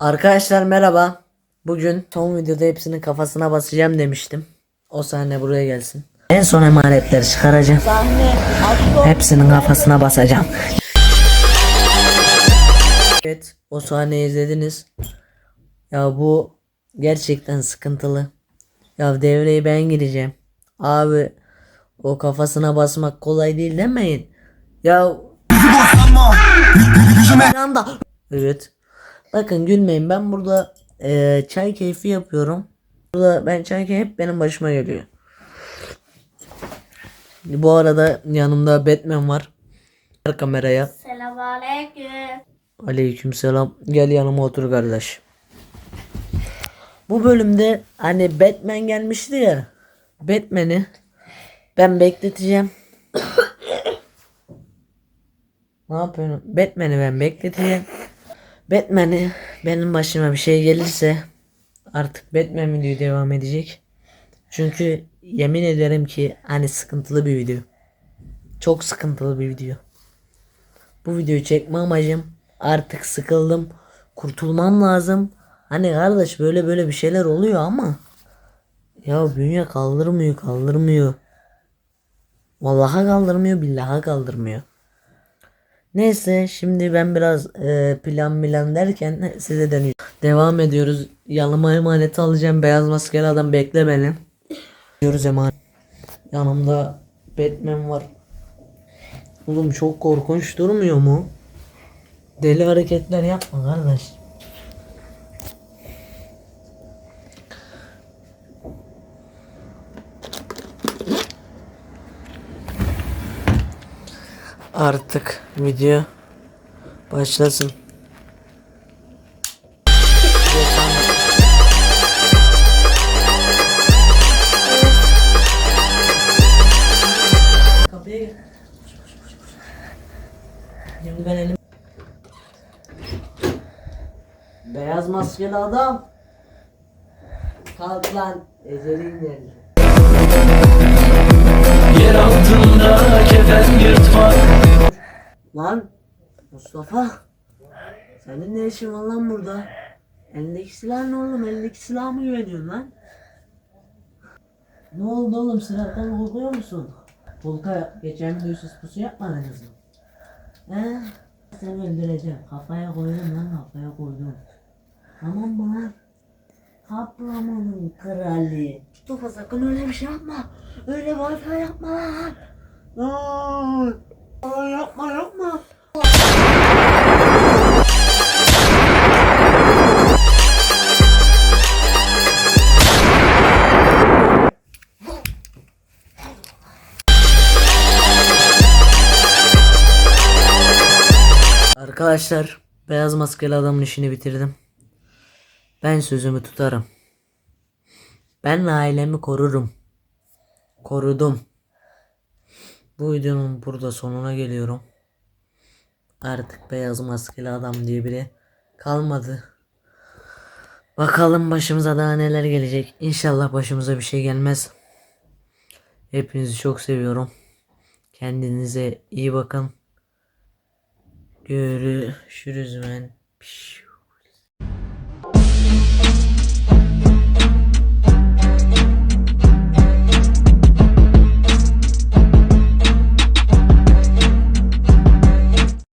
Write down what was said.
Arkadaşlar merhaba. Bugün son videoda hepsinin kafasına basacağım demiştim. O sahne buraya gelsin. En son emanetleri çıkaracağım. Hepsinin kafasına basacağım. Evet o sahneyi izlediniz. Ya bu gerçekten sıkıntılı. Ya devreye ben gireceğim. Abi o kafasına basmak kolay değil demeyin. Ya. Evet. Bakın gülmeyin ben burada eee, çay keyfi yapıyorum. Burada ben çay keyfi hep benim başıma geliyor. Bu arada yanımda Batman var. Ver kameraya. Selamünaleyküm. Aleykümselam. Gel yanıma otur kardeş. Bu bölümde hani Batman gelmişti ya. Batman'i ben bekleteceğim. ne yapıyorsun? Batman'i ben bekleteceğim. Batman'i benim başıma bir şey gelirse artık Batman videoyu devam edecek. Çünkü yemin ederim ki hani sıkıntılı bir video. Çok sıkıntılı bir video. Bu videoyu çekme amacım artık sıkıldım. Kurtulmam lazım. Hani kardeş böyle böyle bir şeyler oluyor ama ya bünye kaldırmıyor kaldırmıyor. Vallaha kaldırmıyor billaha kaldırmıyor. Neyse şimdi ben biraz e, plan plan derken size dönüyorum. Devam ediyoruz. Yanıma emaneti alacağım. Beyaz maskeli adam bekle beni. Diyoruz emanet. Yanımda Batman var. Oğlum çok korkunç durmuyor mu? Deli hareketler yapma kardeş. Artık video başlasın. Kapıya gir. Şimdi ben elim Beyaz maskeli adam. Kalk lan. Ecelin geldi. Yer yırtmak Lan Mustafa. Senin ne işin var lan burada? Elindeki silah ne oğlum? Elindeki silah mı güveniyorsun lan? Ne oldu oğlum? Silahtan korkuyor musun? Bulka geçen bir hırsız pusu yapmadınız mı? He? Seni öldüreceğim. Kafaya koydum lan kafaya koydum. Tamam mı lan? Kaplamanın krali. Mustafa sakın öyle bir şey yapma. Öyle wifi yapma lan. Lan. Yapma yapma. Arkadaşlar beyaz maskeli adamın işini bitirdim. Ben sözümü tutarım. Ben ailemi korurum. Korudum. Bu videonun burada sonuna geliyorum. Artık beyaz maskeli adam diye biri kalmadı. Bakalım başımıza daha neler gelecek. İnşallah başımıza bir şey gelmez. Hepinizi çok seviyorum. Kendinize iyi bakın. Görüşürüz ben. Piş.